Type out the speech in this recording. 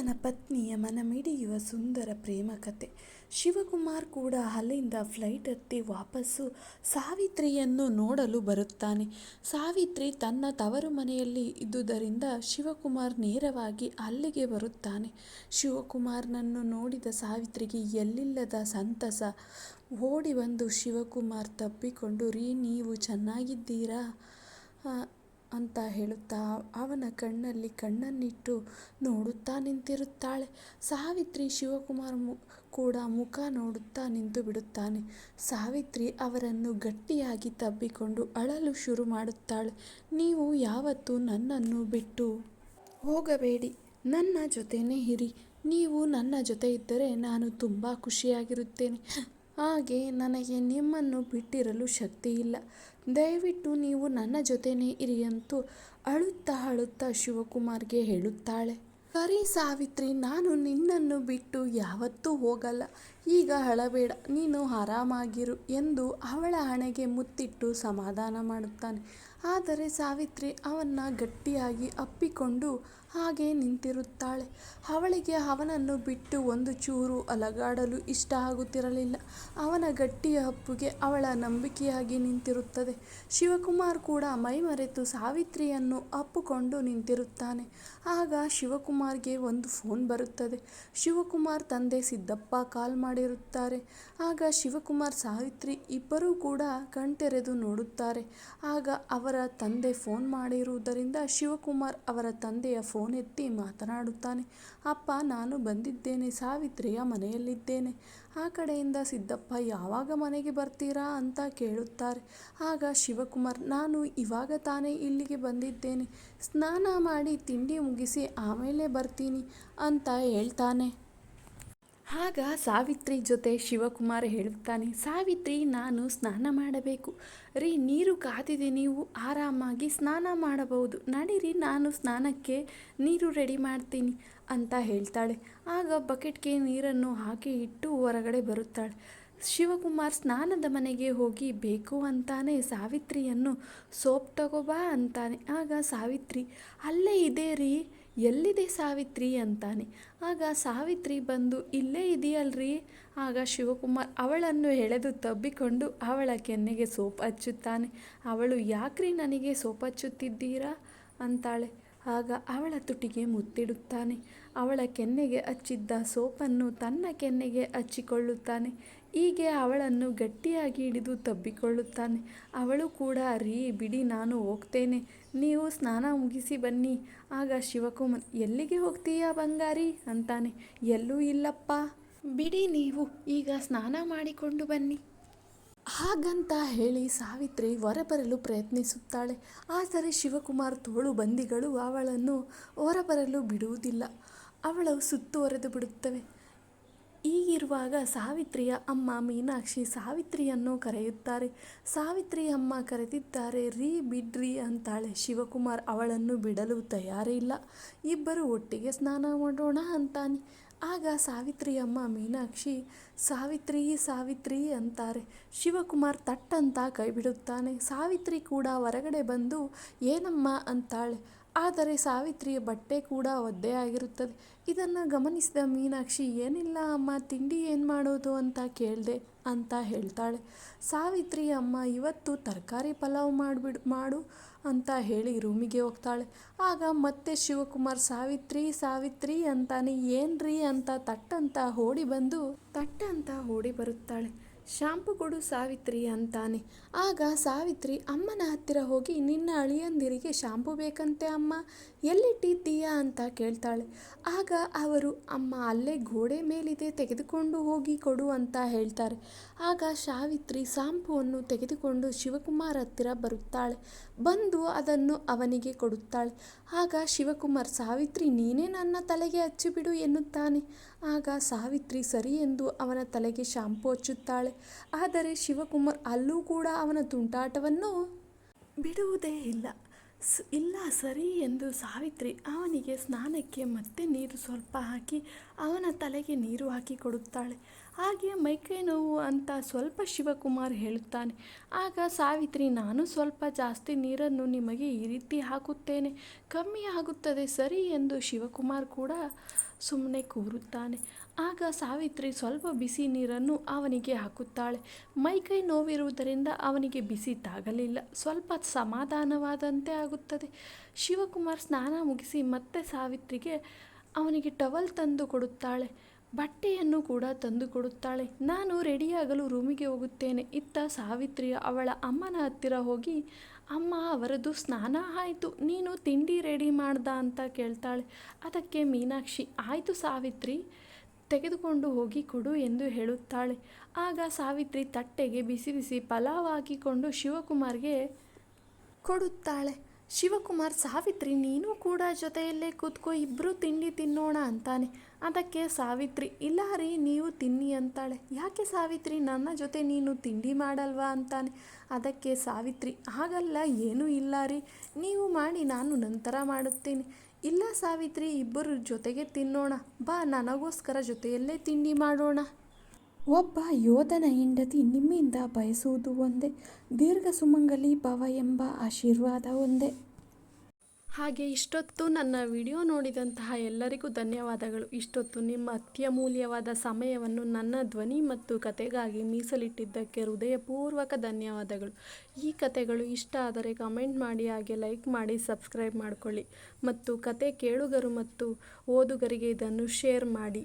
ಅರಸನ ಪತ್ನಿಯ ಮನಮಿಡಿಯುವ ಸುಂದರ ಪ್ರೇಮ ಕಥೆ ಶಿವಕುಮಾರ್ ಕೂಡ ಅಲ್ಲಿಂದ ಫ್ಲೈಟ್ ಹತ್ತಿ ವಾಪಸ್ಸು ಸಾವಿತ್ರಿಯನ್ನು ನೋಡಲು ಬರುತ್ತಾನೆ. ಸಾವಿತ್ರಿ ತನ್ನ ತವರು ಮನೆಯಲ್ಲಿ ಇದ್ದುದರಿಂದ ಶಿವಕುಮಾರ್ ನೇರವಾಗಿ ಅಲ್ಲಿಗೆ ಬರುತ್ತಾನೆ. ಶಿವಕುಮಾರ್ನನ್ನು ನೋಡಿದ ಸಾವಿತ್ರಿಗೆ ಎಲ್ಲಿಲ್ಲದ ಸಂತಸ. ಓಡಿ ಬಂದು ಶಿವಕುಮಾರ್ ತಪ್ಪಿಕೊಂಡು, ರೀ, ನೀವು ಚೆನ್ನಾಗಿದ್ದೀರಾ? ಅಂತ ಹೇಳುತ್ತಾ ಅವನ ಕಣ್ಣಲ್ಲಿ ಕಣ್ಣನ್ನಿಟ್ಟು ನೋಡುತ್ತಾ ನಿಂತಿರುತ್ತಾಳೆ. ಸಾವಿತ್ರಿ ಶಿವಕುಮಾರ್ ಮು, ಕೂಡ ಮುಖ ನೋಡುತ್ತಾ ನಿಂತು ಬಿಡುತ್ತಾನೆ. ಸಾವಿತ್ರಿ ಅವರನ್ನು ಗಟ್ಟಿಯಾಗಿ ತಬ್ಬಿಕೊಂಡು ಅಳಲು ಶುರು ಮಾಡುತ್ತಾಳೆ. ನೀವು ಯಾವತ್ತೂ ನನ್ನನ್ನು ಬಿಟ್ಟು ಹೋಗಬೇಡಿ. ನನ್ನ ಜೊತೆನೇ ಇರಿ. ನೀವು ನನ್ನ ಜೊತೆ ಇದ್ದರೆ ನಾನು ತುಂಬ ಖುಷಿಯಾಗಿರುತ್ತೇನೆ. ಹಾಗೆ ನನಗೆ ನಿಮ್ಮನ್ನು ಬಿಟ್ಟಿರಲು ಶಕ್ತಿ ಇಲ್ಲ. ದಯವಿಟ್ಟು ನೀವು ನನ್ನ ಜೊತೆನೇ ಇರಿ ಅಂತೂ ಅಳುತ್ತಾ ಅಳುತ್ತಾ ಶಿವಕುಮಾರ್ಗೆ ಹೇಳುತ್ತಾಳೆ. ಸರಿ ಸಾವಿತ್ರಿ, ನಾನು ನಿನ್ನನ್ನು ಬಿಟ್ಟು ಯಾವತ್ತೂ ಹೋಗಲ್ಲ. ಈಗ ಅಳಬೇಡ, ನೀನು ಆರಾಮಾಗಿರು ಎಂದು ಅವಳ ಹಣೆಗೆ ಮುತ್ತಿಟ್ಟು ಸಮಾಧಾನ ಮಾಡುತ್ತಾನೆ. ಆದರೆ ಸಾವಿತ್ರಿ ಅವನ್ನ ಗಟ್ಟಿಯಾಗಿ ಅಪ್ಪಿಕೊಂಡು ಹಾಗೆ ನಿಂತಿರುತ್ತಾಳೆ. ಅವಳಿಗೆ ಅವನನ್ನು ಬಿಟ್ಟು ಒಂದು ಚೂರು ಅಲಗಾಡಲು ಇಷ್ಟ ಆಗುತ್ತಿರಲಿಲ್ಲ. ಅವನ ಗಟ್ಟಿಯ ಅಪ್ಪುಗೆ ಅವಳ ನಂಬಿಕೆಯಾಗಿ ನಿಂತಿರುತ್ತದೆ. ಶಿವಕುಮಾರ್ ಕೂಡ ಮೈಮರೆತು ಸಾವಿತ್ರಿಯನ್ನು ಅಪ್ಪುಕೊಂಡು ನಿಂತಿರುತ್ತಾನೆ. ಆಗ ಶಿವಕುಮಾರ್ಗೆ ಒಂದು ಫೋನ್ ಬರುತ್ತದೆ. ಶಿವಕುಮಾರ್ ತಂದೆ ಸಿದ್ದಪ್ಪ ಕಾಲ್ ಮಾಡಿರುತ್ತಾರೆ. ಆಗ ಶಿವಕುಮಾರ್, ಸಾವಿತ್ರಿ ಇಬ್ಬರೂ ಕೂಡ ಕಣ್ತೆರೆದು ನೋಡುತ್ತಾರೆ. ಆಗ ಅವರ ತಂದೆ ಫೋನ್ ಮಾಡಿರುವುದರಿಂದ ಶಿವಕುಮಾರ್ ಅವರ ತಂದೆಯ ಫೋನ್ ಎತ್ತಿ ಮಾತನಾಡುತ್ತಾನೆ. ಅಪ್ಪ, ನಾನು ಬಂದಿದ್ದೇನೆ, ಸಾವಿತ್ರಿಯ ಮನೆಯಲ್ಲಿದ್ದೇನೆ. ಆ ಕಡೆಯಿಂದ ಸಿದ್ದಪ್ಪ, ಯಾವಾಗ ಮನೆಗೆ ಬರ್ತೀರಾ? ಅಂತ ಕೇಳುತ್ತಾರೆ. ಆಗ ಶಿವಕುಮಾರ್, ನಾನು ಇವಾಗ ತಾನೇ ಇಲ್ಲಿಗೆ ಬಂದಿದ್ದೇನೆ. ಸ್ನಾನ ಮಾಡಿ ತಿಂಡಿ ಮುಗಿಸಿ ಆಮೇಲೆ ಬರ್ತೀನಿ ಅಂತ ಹೇಳ್ತಾನೆ. ಆಗ ಸಾವಿತ್ರಿ ಜೊತೆ ಶಿವಕುಮಾರ್ ಹೇಳುತ್ತಾನೆ, ಸಾವಿತ್ರಿ, ನಾನು ಸ್ನಾನ ಮಾಡಬೇಕು. ರೀ, ನೀರು ಕಾದಿದೆ ನೀವು, ಆರಾಮಾಗಿ ಸ್ನಾನ ಮಾಡಬಹುದು. ನಡೀರಿ, ನಾನು ಸ್ನಾನಕ್ಕೆ ನೀರು ರೆಡಿ ಮಾಡ್ತೀನಿ, ಅಂತ ಹೇಳ್ತಾಳೆ. ಆಗ ಬಕೆಟ್ಗೆ ನೀರನ್ನು ಹಾಕಿ ಇಟ್ಟು ಹೊರಗಡೆ ಬರುತ್ತಾಳೆ. ಶಿವಕುಮಾರ್ ಸ್ನಾನದ ಮನೆಗೆ ಹೋಗಿ ಬೇಕು ಅಂತಾನೆ ಸಾವಿತ್ರಿಯನ್ನು ಸೋಪ್ ತಗೋಬಾ ಅಂತಾನೆ. ಆಗ ಸಾವಿತ್ರಿ, ಅಲ್ಲೇ ಇದೆ ರೀ, ಎಲ್ಲಿದೆ ಸಾವಿತ್ರಿ? ಅಂತಾನೆ. ಆಗ ಸಾವಿತ್ರಿ ಬಂದು, ಇಲ್ಲೇ ಇದೆಯಲ್ರಿ? ಆಗ ಶಿವಕುಮಾರ್ ಅವಳನ್ನು ಎಳೆದು ತಬ್ಬಿಕೊಂಡು ಅವಳ ಕೆನ್ನೆಗೆ ಸೋಪ್ ಹಚ್ಚುತ್ತಾನೆ. ಅವಳು ಯಾಕ್ರಿ ನನಗೆ ಸೋಪ್ ಹಚ್ಚುತ್ತಿದ್ದೀರಾ? ಅಂತಾಳೆ. ಆಗ ಅವಳ ತುಟಿಗೆ ಮುತ್ತಿಡುತ್ತಾನೆ. ಅವಳ ಕೆನ್ನೆಗೆ ಹಚ್ಚಿದ್ದ ಸೋಪನ್ನು ತನ್ನ ಕೆನ್ನೆಗೆ ಹಚ್ಚಿಕೊಳ್ಳುತ್ತಾನೆ. ಹೀಗೆ ಅವಳನ್ನು ಗಟ್ಟಿಯಾಗಿ ಹಿಡಿದು ತಬ್ಬಿಕೊಳ್ಳುತ್ತಾನೆ. ಅವಳು ಕೂಡ, ರೀ, ಬಿಡಿ, ನಾನು ಹೋಗ್ತೇನೆ. ನೀವು ಸ್ನಾನ ಮುಗಿಸಿ ಬನ್ನಿ. ಆಗ ಶಿವಕುಮಾರ್, ಎಲ್ಲಿಗೆ ಹೋಗ್ತೀಯಾ ಬಂಗಾರಿ? ಅಂತಾನೆ. ಎಲ್ಲೂ ಇಲ್ಲಪ್ಪ. ಬಿಡಿ ನೀವು, ಈಗ ಸ್ನಾನ ಮಾಡಿಕೊಂಡು ಬನ್ನಿ. ಹಾಗಂತ ಹೇಳಿ ಸಾವಿತ್ರಿ ಹೊರಬರಲು ಪ್ರಯತ್ನಿಸುತ್ತಾಳೆ. ಆದರೆ ಶಿವಕುಮಾರ್ ತೋಳು ಬಂದಿಗಳು ಅವಳನ್ನು ಹೊರಬರಲು ಬಿಡುವುದಿಲ್ಲ. ಅವಳು ಸುತ್ತುವರೆದು ಬಿಡುತ್ತವೆ. ಹೀಗಿರುವಾಗ ಸಾವಿತ್ರಿಯ ಅಮ್ಮ ಮೀನಾಕ್ಷಿ ಸಾವಿತ್ರಿಯನ್ನು ಕರೆಯುತ್ತಾರೆ. ಸಾವಿತ್ರಿ ಅಮ್ಮ ಕರೆದಿದ್ದಾರೆ, ರೀ ಬಿಡ್ರಿ ಅಂತಾಳೆ ಶಿವಕುಮಾರ್. ಅವಳನ್ನು ಬಿಡಲು ತಯಾರಿಲ್ಲ. ಇಬ್ಬರು ಒಟ್ಟಿಗೆ ಸ್ನಾನ ಮಾಡೋಣ ಅಂತಾನೆ. ಆಗ ಸಾವಿತ್ರಿ ಅಮ್ಮ ಮೀನಾಕ್ಷಿ, ಸಾವಿತ್ರಿ ಸಾವಿತ್ರಿ ಅಂತಾರೆ. ಶಿವಕುಮಾರ್ ತಟ್ಟಂತ ಕೈ ಬಿಡುತ್ತಾನೆ ಸಾವಿತ್ರಿ ಕೂಡ ಹೊರಗಡೆ ಬಂದು, ಏನಮ್ಮ ಅಂತಾಳೆ. ಆದರೆ ಸಾವಿತ್ರಿಯ ಬಟ್ಟೆ ಕೂಡ ಒದ್ದೆ ಆಗಿರುತ್ತದೆ. ಇದನ್ನು ಗಮನಿಸಿದ ಮೀನಾಕ್ಷಿ, ಏನಿಲ್ಲ ಅಮ್ಮ, ತಿಂಡಿ ಏನು ಮಾಡೋದು? ಅಂತ ಕೇಳಿದೆ. ಅಂತ ಹೇಳ್ತಾಳೆ. ಸಾವಿತ್ರಿ ಅಮ್ಮ, ಇವತ್ತು ತರಕಾರಿ ಪಲಾವ್ ಮಾಡಿಬಿಡು, ಮಾಡು ಅಂತ ಹೇಳಿ ರೂಮಿಗೆ ಹೋಗ್ತಾಳೆ. ಆಗ ಮತ್ತೆ ಶಿವಕುಮಾರ್, ಸಾವಿತ್ರಿ ಸಾವಿತ್ರಿ ಅಂತಾನೆ, ಏನ್ರಿ? ಅಂತ ತಟ್ಟಂತ ಓಡಿ ಬಂದು, ತಟ್ಟಂತ ಓಡಿ ಬರುತ್ತಾಳೆ. ಶಾಂಪು ಕೊಡು ಸಾವಿತ್ರಿ ಅಂತಾನೆ. ಆಗ ಸಾವಿತ್ರಿ, ಅಮ್ಮನ ಹತ್ತಿರ ಹೋಗಿ ನಿನ್ನ ಅಳಿಯಂದಿರಿಗೆ ಶಾಂಪು ಬೇಕಂತೆ ಅಮ್ಮ, ಎಲ್ಲಿಟ್ಟಿದ್ದೀಯಾ ಅಂತ ಕೇಳ್ತಾಳೆ. ಆಗ ಅವರು, ಅಮ್ಮ, ಅಲ್ಲೇ ಗೋಡೆ ಮೇಲಿದೆ, ತೆಗೆದುಕೊಂಡು ಹೋಗಿ ಕೊಡು ಅಂತ ಹೇಳ್ತಾರೆ. ಆಗ ಸಾವಿತ್ರಿ ಶಾಂಪುವನ್ನು ತೆಗೆದುಕೊಂಡು ಶಿವಕುಮಾರ್ ಹತ್ತಿರ ಬರುತ್ತಾಳೆ. ಬಂದು ಅದನ್ನು ಅವನಿಗೆ ಕೊಡುತ್ತಾಳೆ. ಆಗ ಶಿವಕುಮಾರ್, ಸಾವಿತ್ರಿ, ನೀನೇ ನನ್ನ ತಲೆಗೆ ಹಚ್ಚಿಬಿಡು ಎನ್ನುತ್ತಾನೆ. ಆಗ ಸಾವಿತ್ರಿ, ಸರಿ ಎಂದು ಅವನ ತಲೆಗೆ ಶಾಂಪು ಹಚ್ಚುತ್ತಾಳೆ. ಆದರೆ ಶಿವಕುಮಾರ್ ಅಲ್ಲೂ ಕೂಡ ಅವನ ತುಂಟಾಟವನ್ನು ಬಿಡುವುದೇ ಇಲ್ಲ. ಇಲ್ಲ ಸರಿ ಎಂದು ಸಾವಿತ್ರಿ ಅವನಿಗೆ ಸ್ನಾನಕ್ಕೆ ಮತ್ತೆ ನೀರು ಸ್ವಲ್ಪ ಹಾಕಿ ಅವನ ತಲೆಗೆ ನೀರು ಹಾಕಿ ಕೊಡುತ್ತಾಳೆ. ಹಾಗೆ ಮೈಕೈ ನೋವು ಅಂತ ಸ್ವಲ್ಪ ಶಿವಕುಮಾರ್ ಹೇಳುತ್ತಾನೆ. ಆಗ ಸಾವಿತ್ರಿ, ನಾನು ಸ್ವಲ್ಪ ಜಾಸ್ತಿ ನೀರನ್ನು ನಿಮಗೆ ಈ ರೀತಿ ಹಾಕುತ್ತೇನೆ. ಕಮ್ಮಿ ಆಗುತ್ತದೆ ಸರಿ ಎಂದು ಶಿವಕುಮಾರ್ ಕೂಡ ಸುಮ್ಮನೆ ಕೂರುತ್ತಾನೆ. ಆಗ ಸಾವಿತ್ರಿ ಸ್ವಲ್ಪ ಬಿಸಿ ನೀರನ್ನು ಅವನಿಗೆ ಹಾಕುತ್ತಾಳೆ. ಮೈಕೈ ನೋವಿರುವುದರಿಂದ ಅವನಿಗೆ ಬಿಸಿ ತಾಗಲಿಲ್ಲ. ಸ್ವಲ್ಪ ಸಮಾಧಾನವಾದಂತೆ ಆಗುತ್ತದೆ. ಶಿವಕುಮಾರ್ ಸ್ನಾನ ಮುಗಿಸಿ ಮತ್ತೆ ಸಾವಿತ್ರಿಗೆ ಅವನಿಗೆ ಟವಲ್ ತಂದು ಕೊಡುತ್ತಾಳೆ. ಬಟ್ಟೆಯನ್ನು ಕೂಡ ತಂದು ಕೊಡುತ್ತಾಳೆ. ನಾನು ರೆಡಿಯಾಗಲು ರೂಮಿಗೆ ಹೋಗುತ್ತೇನೆ. ಇತ್ತ ಸಾವಿತ್ರಿ ಅವಳ ಅಮ್ಮನ ಹತ್ತಿರ ಹೋಗಿ, ಅಮ್ಮ, ಅವರದು ಸ್ನಾನ ಆಯಿತು. ನೀನು ತಿಂಡಿ ರೆಡಿ ಮಾಡ್ದ ಅಂತ ಕೇಳ್ತಾಳೆ. ಅದಕ್ಕೆ ಮೀನಾಕ್ಷಿ, ಆಯಿತು ಸಾವಿತ್ರಿ. ತೆಗೆದುಕೊಂಡು ಹೋಗಿ ಕೊಡು ಎಂದು ಹೇಳುತ್ತಾಳೆ. ಆಗ ಸಾವಿತ್ರಿ ತಟ್ಟೆಗೆ ಬಿಸಿ ಬಿಸಿ ಪಲಾವ್ ಹಾಕಿಕೊಂಡು ಶಿವಕುಮಾರ್ಗೆ ಕೊಡುತ್ತಾಳೆ. ಶಿವಕುಮಾರ್ ಸಾವಿತ್ರಿ, ನೀನು ಕೂಡ ಜೊತೆಯಲ್ಲೇ ಕೂತ್ಕೋ ಇಬ್ಬರು ತಿಂಡಿ ತಿನ್ನೋಣ ಅಂತಾನೆ. ಅದಕ್ಕೆ ಸಾವಿತ್ರಿ, ಇಲ್ಲ ರೀ, ನೀವು ತಿನ್ನಿ ಅಂತಾಳೆ. ಯಾಕೆ ಸಾವಿತ್ರಿ, ನನ್ನ ಜೊತೆ ನೀನು ತಿಂಡಿ ಮಾಡಲ್ವಾ ಅಂತಾನೆ. ಅದಕ್ಕೆ ಸಾವಿತ್ರಿ, ಹಾಗಲ್ಲ, ಏನೂ ಇಲ್ಲ ರೀ. ನೀವು ಮಾಡಿ, ನಾನು ನಂತರ ಮಾಡುತ್ತೇನೆ. ಇಲ್ಲ ಸಾವಿತ್ರಿ, ಇಬ್ಬರು ಜೊತೆಗೆ ತಿನ್ನೋಣ. ಬಾ, ನನಗೋಸ್ಕರ ಜೊತೆಯಲ್ಲೇ ತಿಂಡಿ ಮಾಡೋಣ. ಒಬ್ಬ ಯೋಧನ ಹೆಂಡತಿ ನಿಮ್ಮಿಂದ ಬಯಸುವುದು ಒಂದೇ, ದೀರ್ಘ ಸುಮಂಗಲಿ ಭವ ಎಂಬ ಆಶೀರ್ವಾದ ಒಂದೇ. ಹಾಗೆ ಇಷ್ಟೊತ್ತು ನನ್ನ ವಿಡಿಯೋ ನೋಡಿದಂತಹ ಎಲ್ಲರಿಗೂ ಧನ್ಯವಾದಗಳು. ಇಷ್ಟೊತ್ತು ನಿಮ್ಮ ಅತ್ಯಮೂಲ್ಯವಾದ ಸಮಯವನ್ನು ನನ್ನ ಧ್ವನಿ ಮತ್ತು ಕತೆಗಾಗಿ ಮೀಸಲಿಟ್ಟಿದ್ದಕ್ಕೆ ಹೃದಯಪೂರ್ವಕ ಧನ್ಯವಾದಗಳು. ಈ ಕತೆಗಳು ಇಷ್ಟ ಆದರೆ ಕಮೆಂಟ್ ಮಾಡಿ, ಹಾಗೆ ಲೈಕ್ ಮಾಡಿ, ಸಬ್ಸ್ಕ್ರೈಬ್ ಮಾಡಿಕೊಳ್ಳಿ. ಮತ್ತು ಕತೆ ಕೇಳುಗರು ಮತ್ತು ಓದುಗರಿಗೆ ಇದನ್ನು ಶೇರ್ ಮಾಡಿ.